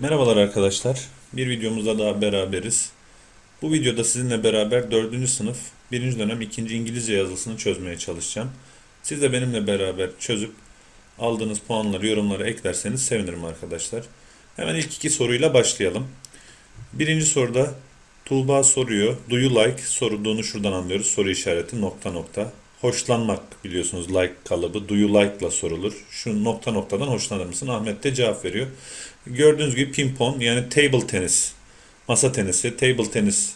Merhabalar arkadaşlar. Bir videomuzda daha beraberiz. Bu videoda sizinle beraber 4. sınıf 1. dönem 2. İngilizce yazılısını çözmeye çalışacağım. Siz de benimle beraber çözüp aldığınız puanları yorumlara eklerseniz sevinirim arkadaşlar. Hemen ilk iki soruyla başlayalım. Birinci soruda Tuğba soruyor. Do you like? Sorulduğunu şuradan anlıyoruz. Soru işareti nokta nokta. Hoşlanmak biliyorsunuz like kalıbı. Do you like sorulur. Şu nokta noktadan hoşlanır mısın? Ahmet de cevap veriyor. Gördüğünüz gibi pimpon yani table tenis. Masa tenisi, table tenis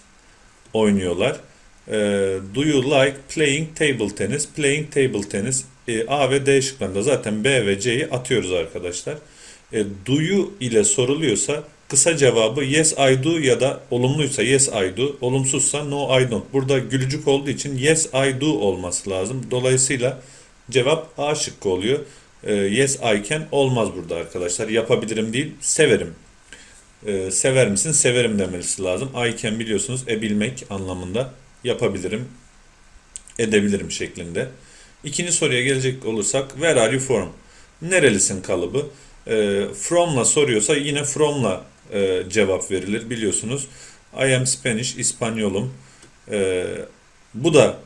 oynuyorlar. Ee, do you like playing table tennis? Playing table tennis. Ee, A ve D şıklarında zaten B ve C'yi atıyoruz arkadaşlar. Ee, do you ile soruluyorsa kısa cevabı yes I do ya da olumluysa yes I do, olumsuzsa no I don't. Burada gülücük olduğu için yes I do olması lazım. Dolayısıyla cevap A şıkkı oluyor. Ee, yes I can olmaz burada arkadaşlar. Yapabilirim değil, severim. Ee, sever misin? Severim demesi lazım. I can biliyorsunuz ebilmek anlamında yapabilirim, edebilirim şeklinde. İkinci soruya gelecek olursak where are you from? Nerelisin kalıbı. Ee, from'la soruyorsa yine from'la e, cevap verilir biliyorsunuz. I am Spanish, İspanyolum. Ee, bu da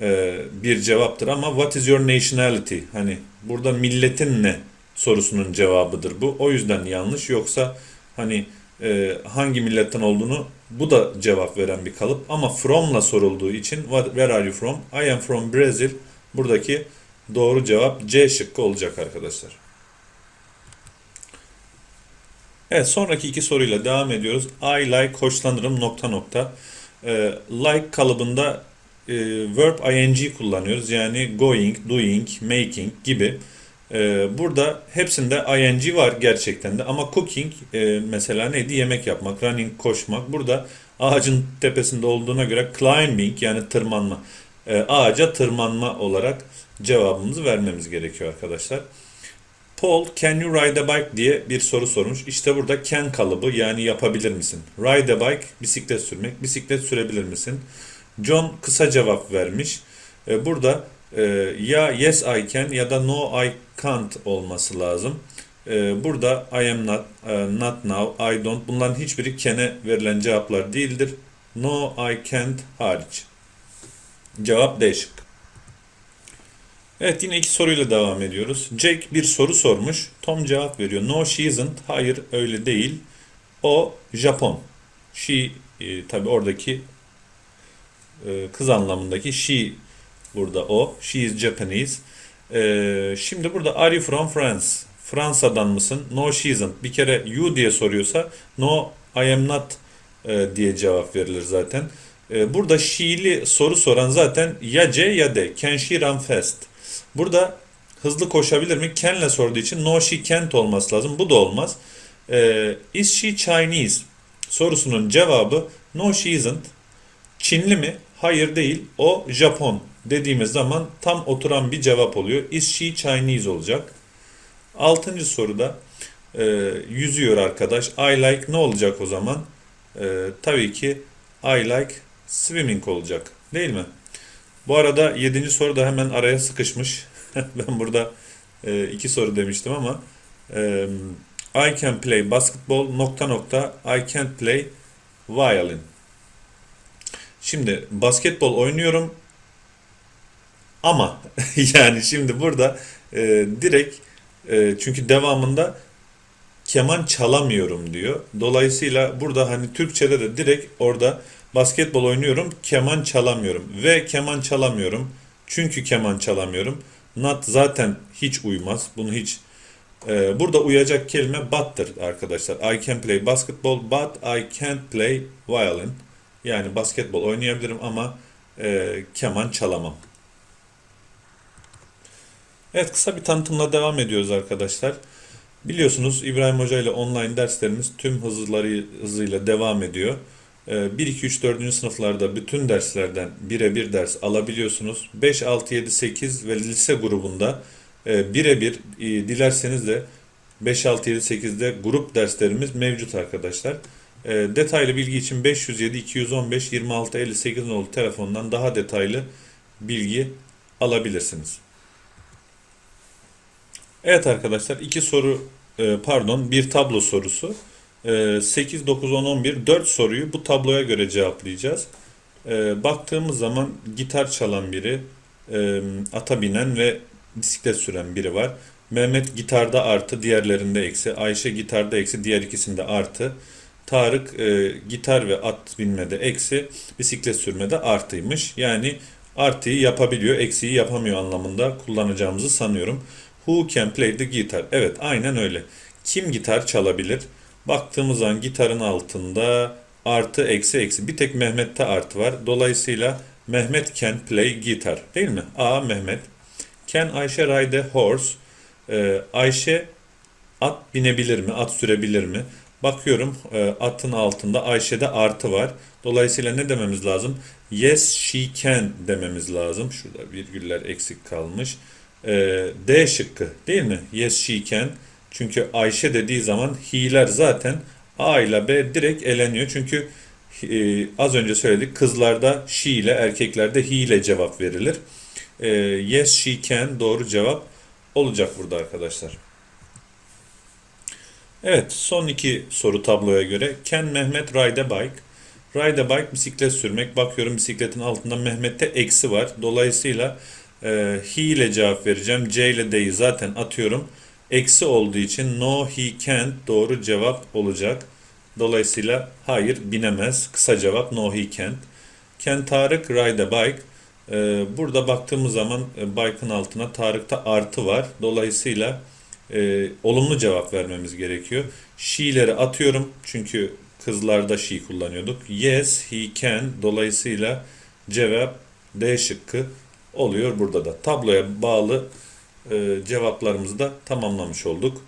e, bir cevaptır ama what is your nationality? Hani burada milletin ne sorusunun cevabıdır bu. O yüzden yanlış. Yoksa hani e, hangi milletten olduğunu bu da cevap veren bir kalıp. Ama from'la sorulduğu için what, where are you from? I am from Brazil. Buradaki doğru cevap C şıkkı olacak arkadaşlar. Evet sonraki iki soruyla devam ediyoruz. I like hoşlanırım nokta nokta. E, like kalıbında e, verb ing kullanıyoruz. Yani going, doing, making gibi. E, burada hepsinde ing var gerçekten de ama cooking e, mesela neydi? Yemek yapmak, running, koşmak. Burada ağacın tepesinde olduğuna göre climbing yani tırmanma. E, ağaca tırmanma olarak cevabımızı vermemiz gerekiyor arkadaşlar. Paul, can you ride a bike diye bir soru sormuş. İşte burada can kalıbı yani yapabilir misin? Ride a bike, bisiklet sürmek. Bisiklet sürebilir misin? John kısa cevap vermiş. E, Burada e, ya yes I can ya da no I can't olması lazım. E, Burada I am not, not now, I don't bunların hiçbiri can'e verilen cevaplar değildir. No I can't hariç. Cevap D şıkkı. Evet yine iki soruyla devam ediyoruz. Jake bir soru sormuş. Tom cevap veriyor. No she isn't. Hayır öyle değil. O Japon. She e, tabi oradaki e, kız anlamındaki she burada o. She is Japanese. E, şimdi burada are you from France? Fransa'dan mısın? No she isn't. Bir kere you diye soruyorsa no I am not e, diye cevap verilir zaten. E, burada she'li soru soran zaten ya C ya D. Can she run fast? Burada hızlı koşabilir mi? Can'le sorduğu için no she can't olması lazım. Bu da olmaz. Ee, is she Chinese? Sorusunun cevabı no she isn't. Çinli mi? Hayır değil. O Japon dediğimiz zaman tam oturan bir cevap oluyor. Is she Chinese olacak. Altıncı soruda e, yüzüyor arkadaş. I like ne olacak o zaman? E, tabii ki I like swimming olacak. Değil mi? Bu arada 7. soru da hemen araya sıkışmış. ben burada e, iki soru demiştim ama e, I can play basketball nokta nokta I can't play violin. Şimdi basketbol oynuyorum ama yani şimdi burada e, direkt e, çünkü devamında keman çalamıyorum diyor. Dolayısıyla burada hani Türkçe'de de direkt orada basketbol oynuyorum, keman çalamıyorum ve keman çalamıyorum. Çünkü keman çalamıyorum. Not zaten hiç uymaz. Bunu hiç e, burada uyacak kelime but'tır arkadaşlar. I can play basketball but I can't play violin. Yani basketbol oynayabilirim ama e, keman çalamam. Evet kısa bir tanıtımla devam ediyoruz arkadaşlar. Biliyorsunuz İbrahim Hoca ile online derslerimiz tüm hızları hızıyla devam ediyor. 1, 2, 3, 4. sınıflarda bütün derslerden birebir ders alabiliyorsunuz. 5, 6, 7, 8 ve lise grubunda e, birebir e, dilerseniz de 5, 6, 7, 8'de grup derslerimiz mevcut arkadaşlar. E, detaylı bilgi için 507 215 26 58 nolu telefondan daha detaylı bilgi alabilirsiniz. Evet arkadaşlar iki soru pardon bir tablo sorusu. Ee, 8, 9, 10, 11 4 soruyu bu tabloya göre cevaplayacağız. Ee, baktığımız zaman gitar çalan biri, e, ata binen ve bisiklet süren biri var. Mehmet gitarda artı, diğerlerinde eksi. Ayşe gitarda eksi, diğer ikisinde artı. Tarık e, gitar ve at binmede eksi, bisiklet sürmede artıymış. Yani artıyı yapabiliyor, eksiği yapamıyor anlamında kullanacağımızı sanıyorum. Who can play the guitar? Evet, aynen öyle. Kim gitar çalabilir? Baktığımız zaman gitarın altında artı, eksi, eksi. Bir tek Mehmet'te artı var. Dolayısıyla Mehmet can play guitar. Değil mi? A. Mehmet. Can Ayşe ride a horse? Ee, Ayşe at binebilir mi? At sürebilir mi? Bakıyorum e, atın altında Ayşe'de artı var. Dolayısıyla ne dememiz lazım? Yes she can dememiz lazım. Şurada virgüller eksik kalmış. Ee, D şıkkı değil mi? Yes she can. Çünkü Ayşe dediği zaman he'ler zaten A ile B direkt eleniyor. Çünkü e, az önce söyledik kızlarda she ile erkeklerde he ile cevap verilir. Ee, yes she can doğru cevap olacak burada arkadaşlar. Evet, son iki soru tabloya göre. Can Mehmet ride a bike? Ride a bike bisiklet sürmek. Bakıyorum bisikletin altında Mehmet'te eksi var. Dolayısıyla e, he ile cevap vereceğim. C ile D'yi zaten atıyorum. Eksi olduğu için no he can't doğru cevap olacak. Dolayısıyla hayır binemez. Kısa cevap no he can't. Can Tarık ride a bike? E, burada baktığımız zaman e, bike'ın altına Tarık'ta artı var. Dolayısıyla e, olumlu cevap vermemiz gerekiyor. She'leri atıyorum çünkü kızlarda she kullanıyorduk. Yes, he can. Dolayısıyla cevap D şıkkı oluyor burada da. Tabloya bağlı e, cevaplarımızı da tamamlamış olduk.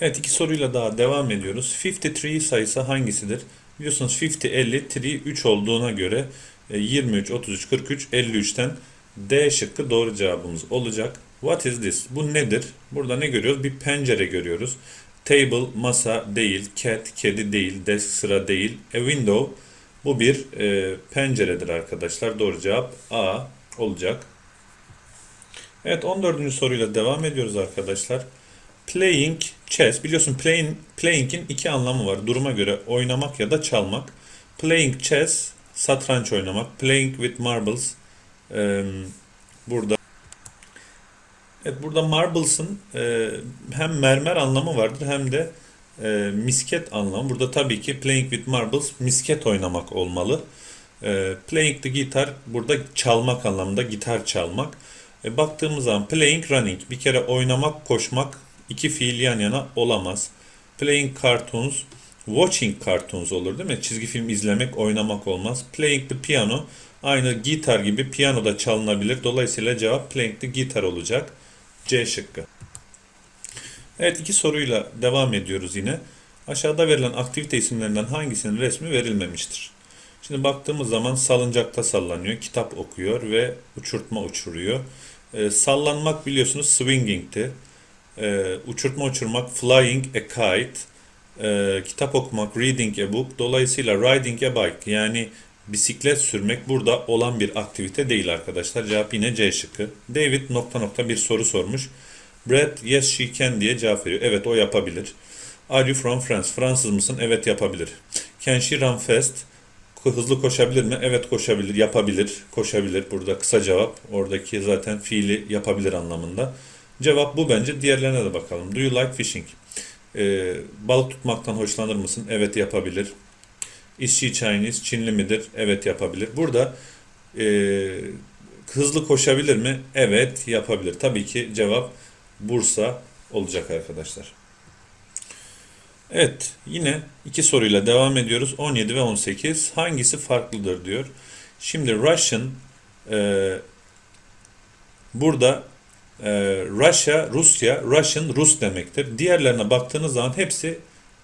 Evet iki soruyla daha devam ediyoruz. 53 sayısı hangisidir? Biliyorsunuz 50, 50, 3, 3 olduğuna göre e, 23, 33, 43, 53'ten D şıkkı doğru cevabımız olacak. What is this? Bu nedir? Burada ne görüyoruz? Bir pencere görüyoruz. Table, masa değil. Cat, kedi değil. Desk, sıra değil. A window, bu bir e, penceredir arkadaşlar. Doğru cevap A olacak. Evet 14. soruyla devam ediyoruz arkadaşlar. Playing chess. Biliyorsun playing, playing'in iki anlamı var. Duruma göre oynamak ya da çalmak. Playing chess, satranç oynamak. Playing with marbles. burada Evet burada marbles'ın hem mermer anlamı vardır hem de misket anlamı. Burada tabii ki playing with marbles misket oynamak olmalı. Playing the guitar burada çalmak anlamında gitar çalmak. E, baktığımız zaman playing running bir kere oynamak koşmak iki fiil yan yana olamaz. Playing cartoons watching cartoons olur değil mi? Çizgi film izlemek oynamak olmaz. Playing the piano aynı gitar gibi piyano da çalınabilir. Dolayısıyla cevap playing the guitar olacak. C şıkkı. Evet iki soruyla devam ediyoruz yine. Aşağıda verilen aktivite isimlerinden hangisinin resmi verilmemiştir? Şimdi baktığımız zaman salıncakta sallanıyor, kitap okuyor ve uçurtma uçuruyor. Ee, sallanmak biliyorsunuz swinging'ti. Ee, uçurtma uçurmak flying a kite. Ee, kitap okumak reading a book. Dolayısıyla riding a bike yani bisiklet sürmek burada olan bir aktivite değil arkadaşlar. Cevap yine C şıkkı. David nokta nokta bir soru sormuş. Brad yes she can diye cevap veriyor. Evet o yapabilir. Are you from France? Fransız mısın? Evet yapabilir. Can she run fast? Hızlı koşabilir mi? Evet koşabilir, yapabilir, koşabilir. Burada kısa cevap. Oradaki zaten fiili yapabilir anlamında. Cevap bu bence. Diğerlerine de bakalım. Do you like fishing? Ee, balık tutmaktan hoşlanır mısın? Evet yapabilir. Is she Chinese? Çinli midir? Evet yapabilir. Burada e, hızlı koşabilir mi? Evet yapabilir. Tabii ki cevap Bursa olacak arkadaşlar. Evet yine iki soruyla devam ediyoruz. 17 ve 18 hangisi farklıdır diyor. Şimdi Russian e, burada e, Russia, Rusya, Russian, Rus demektir. Diğerlerine baktığınız zaman hepsi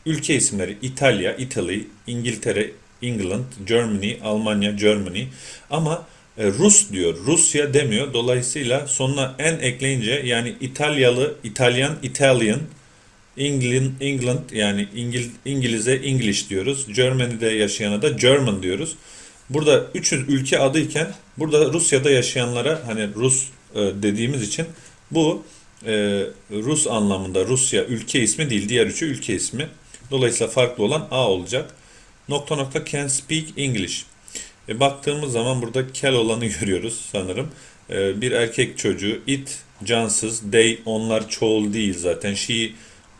ülke isimleri. İtalya, Italy, İngiltere, England, Germany, Almanya, Germany. Ama e, Rus diyor, Rusya demiyor. Dolayısıyla sonuna en ekleyince yani İtalyalı, İtalyan, Italian, England, England yani İngil, İngiliz'e English diyoruz. Germany'de yaşayana da German diyoruz. Burada 300 ülke adıyken burada Rusya'da yaşayanlara hani Rus e, dediğimiz için bu e, Rus anlamında Rusya ülke ismi değil, diğer üçü ülke ismi. Dolayısıyla farklı olan A olacak. Nokta nokta can speak English. E, baktığımız zaman burada kel olanı görüyoruz sanırım. E, bir erkek çocuğu, it, cansız, they, onlar çoğul değil zaten. She,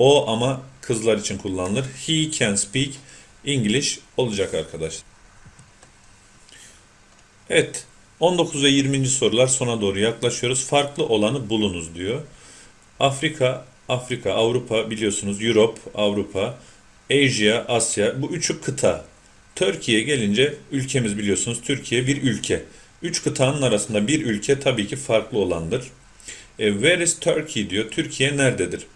o ama kızlar için kullanılır. He can speak English olacak arkadaşlar. Evet, 19 ve 20. sorular sona doğru yaklaşıyoruz. Farklı olanı bulunuz diyor. Afrika, Afrika, Avrupa biliyorsunuz, Europe, Avrupa, Asia, Asya bu üçü kıta. Türkiye gelince ülkemiz biliyorsunuz Türkiye bir ülke. Üç kıtanın arasında bir ülke tabii ki farklı olandır. E, where is Turkey diyor. Türkiye nerededir?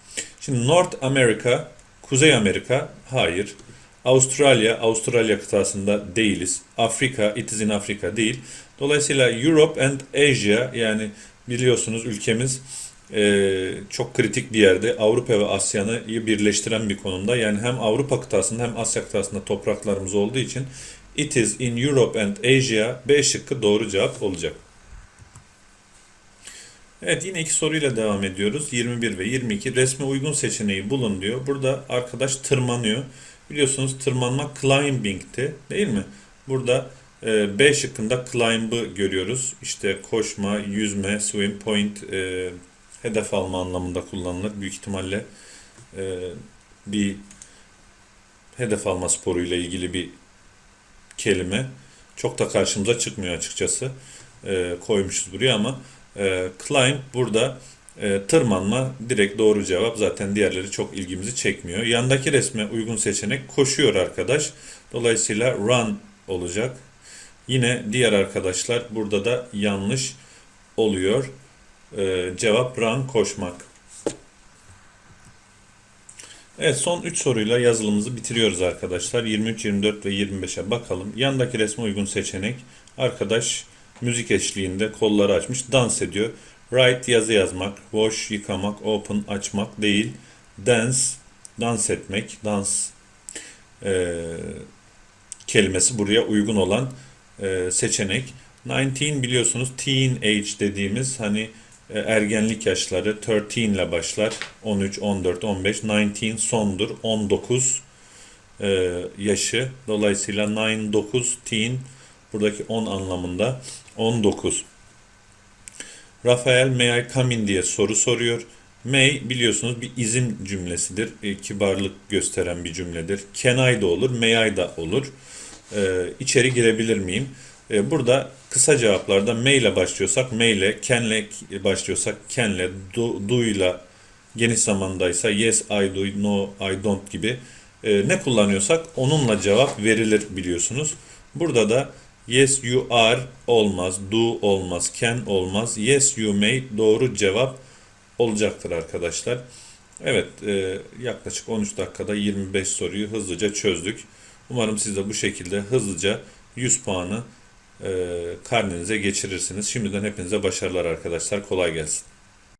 Şimdi North America, Kuzey Amerika hayır. Avustralya, Avustralya kıtasında değiliz. Afrika, it is in Africa değil. Dolayısıyla Europe and Asia yani biliyorsunuz ülkemiz e, çok kritik bir yerde Avrupa ve Asya'yı birleştiren bir konumda. Yani hem Avrupa kıtasında hem Asya kıtasında topraklarımız olduğu için it is in Europe and Asia B şıkkı doğru cevap olacak. Evet yine iki soruyla devam ediyoruz. 21 ve 22 resme uygun seçeneği bulun diyor. Burada arkadaş tırmanıyor. Biliyorsunuz tırmanmak climbing'ti değil mi? Burada e, B şıkkında climb'ı görüyoruz. İşte koşma, yüzme, swim, point, e, hedef alma anlamında kullanılır. Büyük ihtimalle e, bir hedef alma sporuyla ilgili bir kelime. Çok da karşımıza çıkmıyor açıkçası. E, koymuşuz buraya ama e, climb burada e, tırmanma direkt doğru cevap. Zaten diğerleri çok ilgimizi çekmiyor. Yandaki resme uygun seçenek koşuyor arkadaş. Dolayısıyla run olacak. Yine diğer arkadaşlar burada da yanlış oluyor. Ee, cevap run koşmak. Evet son 3 soruyla yazılımımızı bitiriyoruz arkadaşlar. 23, 24 ve 25'e bakalım. Yandaki resme uygun seçenek. Arkadaş müzik eşliğinde kolları açmış dans ediyor. Write yazı yazmak, wash yıkamak, open açmak değil. Dance dans etmek, dans e, kelimesi buraya uygun olan e, seçenek. 19 biliyorsunuz teen age dediğimiz hani e, ergenlik yaşları 13 ile başlar. 13, 14, 15. 19 sondur. 19 e, yaşı. Dolayısıyla 9, 9, teen buradaki 10 anlamında 19. Rafael may I come in diye soru soruyor. May biliyorsunuz bir izin cümlesidir. E, kibarlık gösteren bir cümledir. Can I da olur, may I da olur. E, içeri girebilir miyim? E, burada kısa cevaplarda may ile başlıyorsak may ile, can ile başlıyorsak can ile, do, do ile geniş zamandaysa yes I do, no I don't gibi e, ne kullanıyorsak onunla cevap verilir biliyorsunuz. Burada da yes you are olmaz, do olmaz, can olmaz, yes you may doğru cevap olacaktır arkadaşlar. Evet e, yaklaşık 13 dakikada 25 soruyu hızlıca çözdük. Umarım siz de bu şekilde hızlıca 100 puanı e, karnenize geçirirsiniz. Şimdiden hepinize başarılar arkadaşlar. Kolay gelsin.